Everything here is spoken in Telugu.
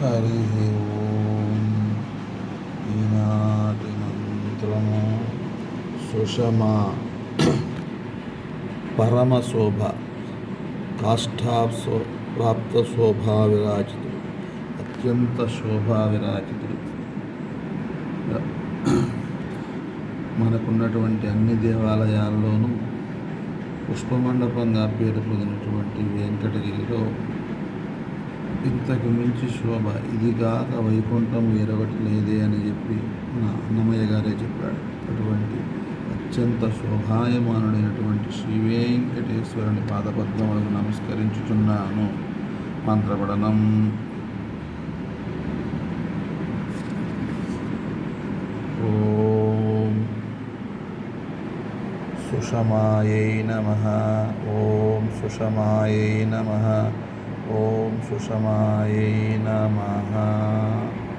హరి ఓం ఈనాటి మంత్రము సుషమా పరమ శోభ కాష్టాప్సో ప్రాప్త శోభా విరాజితుడు అత్యంత శోభా విరాజితుడు మనకున్నటువంటి అన్ని దేవాలయాల్లోనూ పుష్పమండపంగా పేరు పొందినటువంటి వెంకటగిరిలో ఇంతకు మించి శోభ ఇది కాక వైకుంఠం వేరొకటి లేదే అని చెప్పి నా అన్నమయ్య గారే చెప్పాడు. అటువంటి అత్యంత శోభాయమానుడైనటువంటి శ్రీ వెంకటేశ్వరుని పాదపద్మములకు నమస్కరించుచున్నాను. మంత్రపడనం ఓం సుషమాయై నమ. ఓం సుషమాయై నమ. ॐ सुषमायै नमः